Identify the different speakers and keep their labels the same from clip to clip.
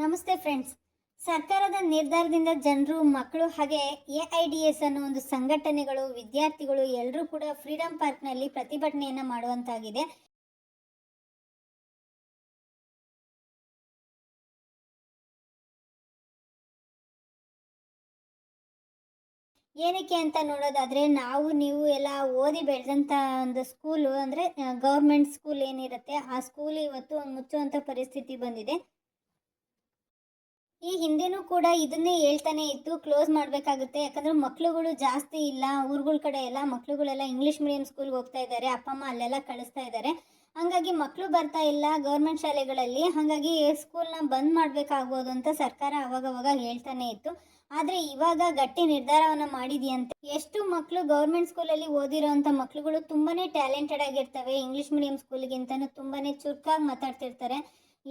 Speaker 1: ನಮಸ್ತೆ ಫ್ರೆಂಡ್ಸ್ ಸರ್ಕಾರದ ನಿರ್ಧಾರದಿಂದ ಜನರು, ಮಕ್ಕಳು ಹಾಗೆ ಎ ಐ ಡಿ ಎಸ್ ಅನ್ನೋ ಒಂದು ಸಂಘಟನೆಗಳು, ವಿದ್ಯಾರ್ಥಿಗಳು ಎಲ್ಲರೂ ಕೂಡ ಫ್ರೀಡಂ ಪಾರ್ಕ್ನಲ್ಲಿ ಪ್ರತಿಭಟನೆಯನ್ನು ಮಾಡುವಂತಾಗಿದೆ. ಏನಕ್ಕೆ ಅಂತ ನೋಡೋದಾದರೆ, ನಾವು ನೀವು ಎಲ್ಲ ಓದಿ ಬೆಳೆದಂಥ ಒಂದು ಸ್ಕೂಲು ಅಂದರೆ ಗೌರ್ಮೆಂಟ್ ಸ್ಕೂಲ್ ಏನಿರುತ್ತೆ, ಆ ಸ್ಕೂಲ್ ಇವತ್ತು ಮುಚ್ಚುವಂಥ ಪರಿಸ್ಥಿತಿ ಬಂದಿದೆ. ಈ ಹಿಂದೆನೂ ಕೂಡ ಇದನ್ನೇ ಹೇಳ್ತಾನೆ ಇತ್ತು ಕ್ಲೋಸ್ ಮಾಡಬೇಕಾಗುತ್ತೆ. ಯಾಕಂದ್ರೆ ಮಕ್ಳುಗಳು ಜಾಸ್ತಿ ಇಲ್ಲ, ಊರುಗಳ ಕಡೆ ಎಲ್ಲ ಮಕ್ಳುಗಳೆಲ್ಲ ಇಂಗ್ಲೀಷ್ ಮೀಡಿಯಂ ಸ್ಕೂಲ್ಗೆ ಹೋಗ್ತಾ ಇದ್ದಾರೆ ಅಪ್ಪ, ಅಮ್ಮ ಅಲ್ಲೆಲ್ಲ ಕಳಿಸ್ತಾ ಇದ್ದಾರೆ ಹಾಗಾಗಿ ಮಕ್ಕಳು ಬರ್ತಾ ಇಲ್ಲ ಗೌರ್ಮೆಂಟ್ ಶಾಲೆಗಳಲ್ಲಿ, ಹಾಗಾಗಿ ಸ್ಕೂಲ್ನ ಬಂದ್ ಮಾಡಬೇಕಾಗ್ಬೋದು ಅಂತ ಸರ್ಕಾರ ಅವಾಗವಾಗ ಹೇಳ್ತಾನೆ ಇತ್ತು. ಆದರೆ ಇವಾಗ ಗಟ್ಟಿ ನಿರ್ಧಾರವನ್ನು ಮಾಡಿದೆಯಂತೆ. ಎಷ್ಟು ಮಕ್ಕಳು ಗೌರ್ಮೆಂಟ್ ಸ್ಕೂಲಲ್ಲಿ ಓದಿರೋಂಥ ಮಕ್ಕಳುಗಳು ತುಂಬಾನೇ ಟ್ಯಾಲೆಂಟೆಡ್ ಆಗಿರ್ತವೆ ಇಂಗ್ಲೀಷ್ ಮೀಡಿಯಂ ಸ್ಕೂಲ್ಗಿಂತನೂ ತುಂಬಾನೇ ಚುರುಕಾಗಿ ಮಾತಾಡ್ತಿರ್ತಾರೆ.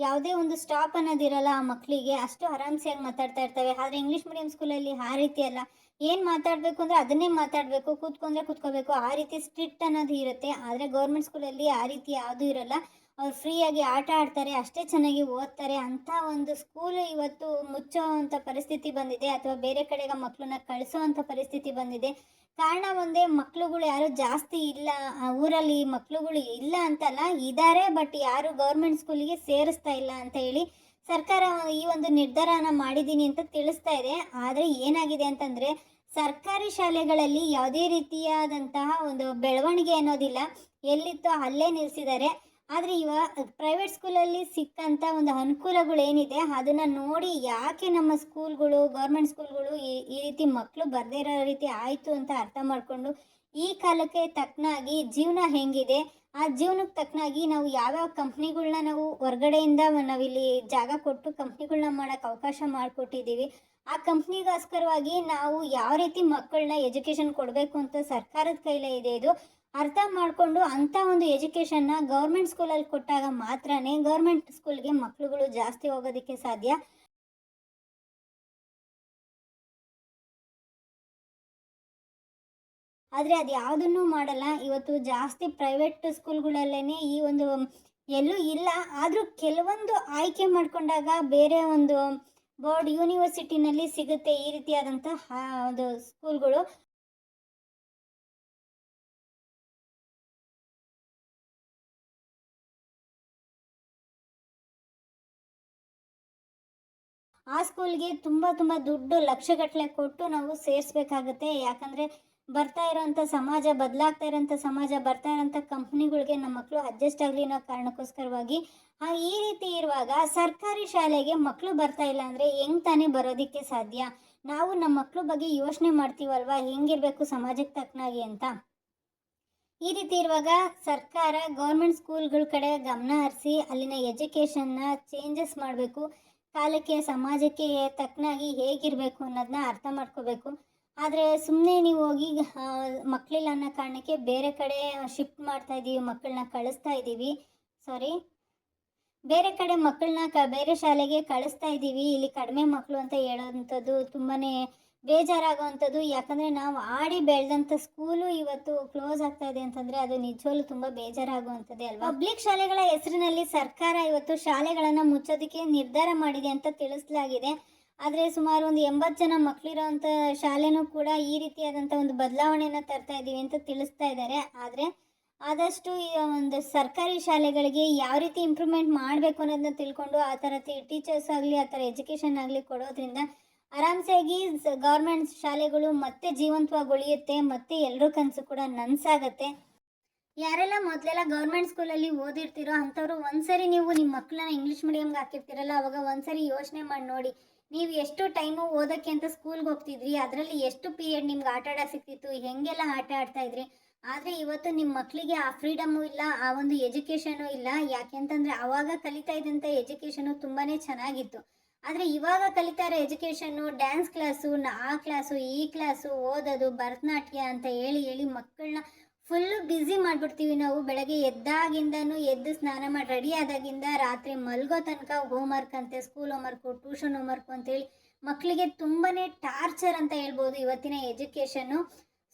Speaker 1: ಯಾವುದೇ ಒಂದು ಸ್ಟಾಪ್ ಅನ್ನೋದಿರಲ್ಲ ಆ ಮಕ್ಕಳಿಗೆ ಅಷ್ಟು ಆರಾಮ್ಸೆಯಾಗಿ ಮಾತಾಡ್ತಾ ಇರ್ತವೆ. ಆದರೆ ಇಂಗ್ಲೀಷ್ ಮೀಡಿಯಂ ಸ್ಕೂಲಲ್ಲಿ ಆ ರೀತಿ ಅಲ್ಲ. ಏನು ಮಾತಾಡಬೇಕು ಅಂದರೆ ಅದನ್ನೇ ಮಾತಾಡಬೇಕು, ಕೂತ್ಕೊಂಡ್ರೆ ಕೂತ್ಕೋಬೇಕು. ಆ ರೀತಿ ಸ್ಟ್ರಿಕ್ಟ್ ಅನ್ನೋದು ಇರುತ್ತೆ. ಆದರೆ ಗೌರ್ಮೆಂಟ್ ಸ್ಕೂಲಲ್ಲಿ ಆ ರೀತಿ ಯಾವುದೂ ಇರಲ್ಲ. ಅವ್ರು ಫ್ರೀಯಾಗಿ ಆಟ ಆಡ್ತಾರೆ, ಅಷ್ಟೇ ಚೆನ್ನಾಗಿ ಓದ್ತಾರೆ, ಅಂಥ ಒಂದು ಸ್ಕೂಲು ಇವತ್ತು ಮುಚ್ಚೋ ಅಂಥ ಪರಿಸ್ಥಿತಿ ಬಂದಿದೆ, ಅಥವಾ ಬೇರೆ ಕಡೆಗೆ ಮಕ್ಕಳನ್ನ ಕಳಿಸೋ ಅಂಥ ಪರಿಸ್ಥಿತಿ ಬಂದಿದೆ. ಕಾರಣ ಒಂದೇ ಮಕ್ಕಳುಗಳು ಯಾರು ಜಾಸ್ತಿ ಇಲ್ಲ ಊರಲ್ಲಿ ಮಕ್ಕಳುಗಳು ಇಲ್ಲ ಅಂತಲ್ಲ ಇದ್ದಾರೆ ಬಟ್ ಯಾರು ಗೌರ್ಮೆಂಟ್ ಸ್ಕೂಲಿಗೆ ಸೇರಿಸ್ತಾ ಇಲ್ಲ ಅಂತ ಹೇಳಿ ಸರ್ಕಾರ ಈ ಒಂದು ನಿರ್ಧಾರನ ಮಾಡಿದ್ದೀನಿ ಅಂತ ತಿಳಿಸ್ತಾ ಇದೆ. ಆದರೆ ಏನಾಗಿದೆ ಅಂತಂದರೆ, ಸರ್ಕಾರಿ ಶಾಲೆಗಳಲ್ಲಿ ಯಾವುದೇ ರೀತಿಯಾದಂತಹ ಒಂದು ಬೆಳವಣಿಗೆ ಅನ್ನೋದಿಲ್ಲ. ಎಲ್ಲಿತ್ತೋ ಅಲ್ಲೇ ನಿಲ್ಲಿಸಿದ್ದಾರೆ ಆದರೆ ಇವಾಗ ಪ್ರೈವೇಟ್ ಸ್ಕೂಲಲ್ಲಿ ಸಿಕ್ಕಂಥ ಒಂದು ಅನುಕೂಲಗಳು ಏನಿದೆ, ಅದನ್ನು ನೋಡಿ ಯಾಕೆ ನಮ್ಮ ಸ್ಕೂಲ್ಗಳು ಗೌರ್ಮೆಂಟ್ ಸ್ಕೂಲ್ಗಳು ಈ ಈ ರೀತಿ ಮಕ್ಕಳು ಬರದೇ ಇರೋ ರೀತಿ ಆಯಿತು ಅಂತ ಅರ್ಥ ಮಾಡಿಕೊಂಡು ಈ ಕಾಲಕ್ಕೆ ತಕ್ಕನಾಗಿ ಜೀವನ ಹೆಂಗಿದೆ, ಆ ಜೀವನಕ್ಕೆ ತಕ್ಕನಾಗಿ ನಾವು ಯಾವ್ಯಾವ ಕಂಪ್ನಿಗಳನ್ನ ನಾವು ಹೊರಗಡೆಯಿಂದ ನಾವಿಲ್ಲಿ ಜಾಗ ಕೊಟ್ಟು ಕಂಪ್ನಿಗಳನ್ನ ಮಾಡೋಕ್ಕೆ ಅವಕಾಶ ಮಾಡಿಕೊಟ್ಟಿದ್ದೀವಿ, ಆ ಕಂಪ್ನಿಗೋಸ್ಕರವಾಗಿ ನಾವು ಯಾವ ರೀತಿ ಮಕ್ಕಳನ್ನ ಎಜುಕೇಷನ್ ಕೊಡಬೇಕು ಅಂತ ಸರ್ಕಾರದ ಕೈಲೇ ಇದೆ ಇದು. ಅರ್ಥ ಮಾಡಿಕೊಂಡು ಅಂಥ ಒಂದು ಎಜುಕೇಷನ್ನ ಗೌರ್ಮೆಂಟ್ ಸ್ಕೂಲಲ್ಲಿ ಕೊಟ್ಟಾಗ ಮಾತ್ರನೇ ಗೌರ್ಮೆಂಟ್ ಸ್ಕೂಲ್ಗೆ ಮಕ್ಕಳುಗಳು ಜಾಸ್ತಿ ಹೋಗೋದಕ್ಕೆ ಸಾಧ್ಯ. ಆದರೆ ಅದು ಯಾವುದನ್ನು ಮಾಡಲ್ಲ. ಇವತ್ತು ಜಾಸ್ತಿ ಪ್ರೈವೇಟ್ ಸ್ಕೂಲ್ಗಳಲ್ಲೇ ಈ ಒಂದು ಎಲ್ಲೂ ಇಲ್ಲ. ಆದರೂ ಕೆಲವೊಂದು ಆಯ್ಕೆ ಮಾಡಿಕೊಂಡಾಗ ಬೇರೆ ಒಂದು ಬೋರ್ಡ್ ಯೂನಿವರ್ಸಿಟಿನಲ್ಲಿ ಸಿಗುತ್ತೆ ಈ ರೀತಿಯಾದಂಥ ಒಂದು ಸ್ಕೂಲ್ಗಳು ಆ ಸ್ಕೂಲ್ಗೆ ತುಂಬ ತುಂಬ ದುಡ್ಡು ಲಕ್ಷಗಟ್ಟಲೆ ಕೊಟ್ಟು ನಾವು ಸೇರಿಸ್ಬೇಕಾಗುತ್ತೆ. ಯಾಕಂದರೆ ಬರ್ತಾ ಇರೋಂಥ ಸಮಾಜ, ಬದಲಾಗ್ತಾ ಇರೋಂಥ ಸಮಾಜ, ಬರ್ತಾ ಇರೋಂಥ ಕಂಪ್ನಿಗಳಿಗೆ ನಮ್ಮ ಮಕ್ಕಳು ಅಡ್ಜಸ್ಟ್ ಆಗಲಿ ಅನ್ನೋ ಕಾರಣಕ್ಕೋಸ್ಕರವಾಗಿ ಈ ರೀತಿ ಇರುವಾಗ ಸರ್ಕಾರಿ ಶಾಲೆಗೆ ಮಕ್ಕಳು ಬರ್ತಾ ಇಲ್ಲ ಅಂದರೆ ಹೆಂಗೆ ತಾನೇ ಬರೋದಕ್ಕೆ ಸಾಧ್ಯ? ನಾವು ನಮ್ಮ ಮಕ್ಕಳ ಬಗ್ಗೆ ಯೋಚನೆ ಮಾಡ್ತೀವಲ್ವಾ? ಹೆಂಗಿರಬೇಕು ಸಮಾಜಕ್ಕೆ ತಕ್ಕನಾಗಿ ಅಂತ? ಈ ರೀತಿ ಇರುವಾಗ ಸರ್ಕಾರ ಗೌರ್ಮೆಂಟ್ ಸ್ಕೂಲ್ಗಳ ಕಡೆ ಗಮನ ಹರಿಸಿ ಅಲ್ಲಿನ ಎಜುಕೇಷನ್ನ ಚೇಂಜಸ್ ಮಾಡಬೇಕು. ಕಾಲಕ್ಕೆ, ಸಮಾಜಕ್ಕೆ ತಕ್ಕನಾಗಿ ಹೇಗಿರಬೇಕು ಅನ್ನೋದನ್ನ ಅರ್ಥ ಮಾಡ್ಕೋಬೇಕು. ಆದರೆ ಸುಮ್ಮನೆ ನೀವು ಹೋಗಿ ಮಕ್ಕಳಿಲ್ಲ ಅನ್ನೋ ಕಾರಣಕ್ಕೆ ಬೇರೆ ಕಡೆ ಶಿಫ್ಟ್ ಮಾಡ್ತಾ ಇದ್ದೀವಿ ಮಕ್ಕಳನ್ನ ಕಳಿಸ್ತಾ ಇದ್ದೀವಿ ಸಾರಿ ಬೇರೆ ಕಡೆ ಮಕ್ಕಳನ್ನ ಬೇರೆ ಶಾಲೆಗೆ ಕಳಿಸ್ತಾ ಇದ್ದೀವಿ ಇಲ್ಲಿ ಕಡಿಮೆ ಮಕ್ಕಳು ಅಂತ ಹೇಳೋವಂಥದ್ದು ತುಂಬಾ ಬೇಜಾರಾಗುವಂಥದ್ದು. ಯಾಕಂದರೆ ನಾವು ಆಡಿ ಬೆಳೆದಂಥ ಸ್ಕೂಲು ಇವತ್ತು ಕ್ಲೋಸ್ ಆಗ್ತಾ ಇದೆ ಅಂತಂದರೆ ಅದು ನಿಜವಲ್ಲೂ ತುಂಬ ಬೇಜಾರಾಗುವಂಥದ್ದೇ ಅಲ್ವಾ? ಪಬ್ಲಿಕ್ ಶಾಲೆಗಳ ಹೆಸರಿನಲ್ಲಿ ಸರ್ಕಾರ ಇವತ್ತು ಶಾಲೆಗಳನ್ನು ಮುಚ್ಚೋದಕ್ಕೆ ನಿರ್ಧಾರ ಮಾಡಿದೆ ಅಂತ ತಿಳಿಸಲಾಗಿದೆ. ಆದರೆ ಸುಮಾರು ಒಂದು ಎಂಬತ್ತು ಜನ ಮಕ್ಕಳಿರೋಂಥ ಶಾಲೆನೂ ಕೂಡ ಈ ರೀತಿಯಾದಂಥ ಒಂದು ಬದಲಾವಣೆಯನ್ನು ತರ್ತಾ ಇದ್ದೀವಿ ಅಂತ ತಿಳಿಸ್ತಾ ಇದ್ದಾರೆ. ಆದರೆ ಆದಷ್ಟು ಈ ಒಂದು ಸರ್ಕಾರಿ ಶಾಲೆಗಳಿಗೆ ಯಾವ ರೀತಿ ಇಂಪ್ರೂವ್ಮೆಂಟ್ ಮಾಡಬೇಕು ಅನ್ನೋದನ್ನ ತಿಳ್ಕೊಂಡು ಆ ಥರ ಟೀಚರ್ಸ್ ಆಗಲಿ, ಆ ಥರ ಎಜುಕೇಷನ್ ಆಗಲಿ ಕೊಡೋದ್ರಿಂದ ಆರಾಮ್ಸಾಗಿ ಗೌರ್ಮೆಂಟ್ ಶಾಲೆಗಳು ಮತ್ತೆ ಜೀವಂತವಾಗಿ ಉಳಿಯುತ್ತೆ, ಮತ್ತೆ ಎಲ್ಲರೂ ಕನಸು ಕೂಡ ನನ್ಸಾಗತ್ತೆ. ಯಾರೆಲ್ಲ ಮೊದಲೆಲ್ಲ ಗೌರ್ಮೆಂಟ್ ಸ್ಕೂಲಲ್ಲಿ ಓದಿರ್ತೀರೋ ಅಂಥವ್ರು ಒಂದ್ಸರಿ ನೀವು ನಿಮ್ಮ ಮಕ್ಕಳನ್ನ ಇಂಗ್ಲೀಷ್ ಮೀಡಿಯಮ್ಗೆ ಹಾಕಿರ್ತೀರಲ್ಲ, ಅವಾಗ ಒಂದ್ಸರಿ ಯೋಚನೆ ಮಾಡಿ ನೋಡಿ. ನೀವು ಎಷ್ಟು ಟೈಮು ಓದೋಕ್ಕೆ ಅಂತ ಸ್ಕೂಲ್ಗೆ ಹೋಗ್ತಿದ್ರಿ, ಅದರಲ್ಲಿ ಎಷ್ಟು ಪೀರಿಯಡ್ ನಿಮ್ಗೆ ಆಟ ಆಡೋಕೆ ಸಿಕ್ತಿತ್ತು, ಹೆಂಗೆಲ್ಲ ಆಟ ಆಡ್ತಾ ಇದ್ರಿ. ಆದರೆ ಇವತ್ತು ನಿಮ್ಮ ಮಕ್ಕಳಿಗೆ ಆ ಫ್ರೀಡಮ್ಮು ಇಲ್ಲ, ಆ ಒಂದು ಎಜುಕೇಷನು ಇಲ್ಲ. ಯಾಕೆಂತಂದರೆ ಅವಾಗ ಕಲಿತಾ ಇದ್ದಂಥ ಎಜುಕೇಷನು ತುಂಬಾ ಚೆನ್ನಾಗಿತ್ತು. ಆದರೆ ಇವಾಗ ಕಲಿತಾರೆ ಎಜುಕೇಷನ್ನು ಡ್ಯಾನ್ಸ್ ಕ್ಲಾಸು ಆ ಕ್ಲಾಸು ಈ ಕ್ಲಾಸು ಓದೋದು, ಭರತನಾಟ್ಯ ಅಂತ ಹೇಳಿ ಹೇಳಿ ಮಕ್ಕಳನ್ನ ಫುಲ್ಲು ಬ್ಯುಸಿ ಮಾಡಿಬಿಡ್ತೀವಿ ನಾವು. ಬೆಳಗ್ಗೆ ಎದ್ದಾಗಿಂದನು ಎದ್ದು ಸ್ನಾನ ಮಾಡಿ ರೆಡಿ ಆದಾಗಿಂದ ರಾತ್ರಿ ಮಲ್ಗೋ ತನಕ ಹೋಮ್ವರ್ಕ್ ಅಂತೆ ಸ್ಕೂಲ್ ಹೋಮ್ವರ್ಕು ಟ್ಯೂಷನ್ ಹೋಮ್ವರ್ಕು ಅಂತೇಳಿ ಮಕ್ಕಳಿಗೆ ತುಂಬಾ ಟಾರ್ಚರ್ ಅಂತ ಹೇಳ್ಬೋದು ಇವತ್ತಿನ ಎಜುಕೇಷನ್ನು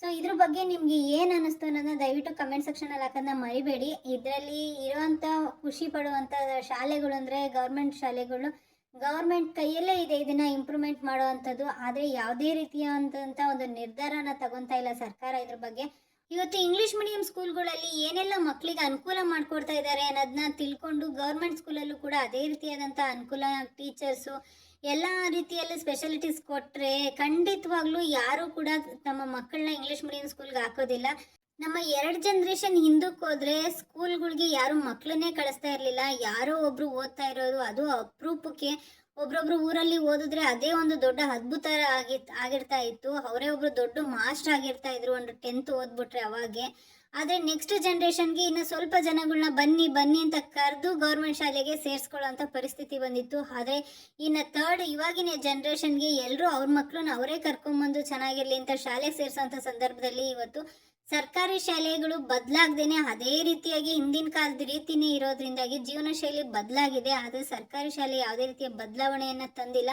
Speaker 1: ಸೊ ಇದ್ರ ಬಗ್ಗೆ ನಿಮಗೆ ಏನು ಅನ್ನಿಸ್ತು ಅನ್ನೋದನ್ನ ದಯವಿಟ್ಟು ಕಮೆಂಟ್ ಸೆಕ್ಷನಲ್ಲಿ ಹಾಕೋದನ್ನ ಮರಿಬೇಡಿ. ಇದರಲ್ಲಿ ಇರುವಂಥ ಖುಷಿ ಪಡುವಂಥ ಶಾಲೆಗಳು ಅಂದರೆ ಗೌರ್ಮೆಂಟ್ ಶಾಲೆಗಳು ಗೌರ್ಮೆಂಟ್ ಕೈಯಲ್ಲೇ ಇದೆ ಇದನ್ನ ಇಂಪ್ರೂವ್ಮೆಂಟ್ ಮಾಡುವಂಥದ್ದು. ಆದರೆ ಯಾವುದೇ ರೀತಿಯಾದಂಥ ಒಂದು ನಿರ್ಧಾರನ ತಗೊತಾ ಇಲ್ಲ ಸರ್ಕಾರ ಇದ್ರ ಬಗ್ಗೆ. ಇವತ್ತು ಇಂಗ್ಲೀಷ್ ಮೀಡಿಯಂ ಸ್ಕೂಲ್ಗಳಲ್ಲಿ ಏನೆಲ್ಲ ಮಕ್ಕಳಿಗೆ ಅನುಕೂಲ ಮಾಡ್ಕೊಡ್ತಾ ಇದ್ದಾರೆ ಅನ್ನೋದನ್ನ ತಿಳ್ಕೊಂಡು ಗೌರ್ಮೆಂಟ್ ಸ್ಕೂಲಲ್ಲೂ ಕೂಡ ಅದೇ ರೀತಿಯಾದಂಥ ಅನುಕೂಲ ಟೀಚರ್ಸು ಎಲ್ಲ ರೀತಿಯಲ್ಲೂ ಸ್ಪೆಷಾಲಿಟೀಸ್ ಕೊಟ್ಟರೆ ಖಂಡಿತವಾಗ್ಲೂ ಯಾರೂ ಕೂಡ ತಮ್ಮ ಮಕ್ಕಳನ್ನ ಇಂಗ್ಲೀಷ್ ಮೀಡಿಯಂ ಸ್ಕೂಲ್ಗೆ ಹಾಕೋದಿಲ್ಲ. ನಮ್ಮ ಎರಡು ಜನ್ರೇಷನ್ ಹಿಂದಕ್ಕೆ ಹೋದ್ರೆ ಸ್ಕೂಲ್ಗಳಿಗೆ ಯಾರು ಮಕ್ಕಳನ್ನೇ ಕಳಿಸ್ತಾ ಇರಲಿಲ್ಲ. ಯಾರೋ ಒಬ್ರು ಓದ್ತಾ ಇರೋದು, ಅದು ಅಪರೂಪಕ್ಕೆ ಒಬ್ರೊಬ್ರು ಊರಲ್ಲಿ ಓದಿದ್ರೆ ಅದೇ ಒಂದು ದೊಡ್ಡ ಅದ್ಭುತ ಆಗಿ, ಆಗಿರ್ತಾ ಇತ್ತು. ಅವರೇ ಒಬ್ರು ದೊಡ್ಡ ಮಾಸ್ಟರ್ ಆಗಿರ್ತಾ ಇದ್ರು ಒಂದು ಟೆಂತ್ ಓದ್ಬಿಟ್ರೆ ಅವಾಗೆ. ಆದರೆ ನೆಕ್ಸ್ಟ್ ಜನ್ರೇಷನ್ಗೆ ಇನ್ನು ಸ್ವಲ್ಪ ಜನಗಳನ್ನ ಬನ್ನಿ ಬನ್ನಿ ಅಂತ ಕರೆದು ಗೌರ್ಮೆಂಟ್ ಶಾಲೆಗೆ ಸೇರಿಸ್ಕೊಳ್ಳೋಂಥ ಪರಿಸ್ಥಿತಿ ಬಂದಿತ್ತು. ಆದರೆ ಇನ್ನು ಥರ್ಡ್ ಇವಾಗಿನ ಜನ್ರೇಷನ್ಗೆ ಎಲ್ಲರೂ ಅವ್ರ ಮಕ್ಕಳನ್ನ ಅವರೇ ಕರ್ಕೊಂಬಂದು ಚೆನ್ನಾಗಿರಲಿ ಅಂತ ಶಾಲೆಗೆ ಸೇರಿಸೋಂಥ ಸಂದರ್ಭದಲ್ಲಿ ಇವತ್ತು ಸರ್ಕಾರಿ ಶಾಲೆಗಳು ಬದಲಾಗ್ದೇನೆ ಅದೇ ರೀತಿಯಾಗಿ ಹಿಂದಿನ ಕಾಲದ ರೀತಿನೇ ಇರೋದ್ರಿಂದಾಗಿ ಜೀವನ ಶೈಲಿ ಬದಲಾಗಿದೆ. ಆದರೆ ಸರ್ಕಾರಿ ಶಾಲೆ ಯಾವುದೇ ರೀತಿಯ ಬದಲಾವಣೆಯನ್ನು ತಂದಿಲ್ಲ.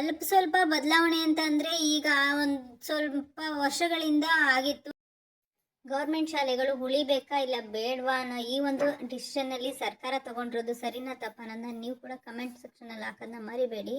Speaker 1: ಅಲ್ಪ ಸ್ವಲ್ಪ ಬದಲಾವಣೆ ಅಂತ ಅಂದರೆ ಈಗ ಒಂದು ಸ್ವಲ್ಪ ವರ್ಷಗಳಿಂದ ಆಗಿತ್ತು. ಗೌರ್ಮೆಂಟ್ ಶಾಲೆಗಳು ಉಳಿಬೇಕಾ ಇಲ್ಲ ಬೇಡವಾ ಅನ್ನೋ ಈ ಒಂದು ಡಿಸಿಷನ್ನಲ್ಲಿ ಸರ್ಕಾರ ತಗೊಂಡಿರೋದು ಸರಿನಾ ತಪ್ಪ ನೀವು ಕೂಡ ಕಮೆಂಟ್ ಸೆಕ್ಷನಲ್ಲಿ ಹಾಕೋದನ್ನ ಮರಿಬೇಡಿ.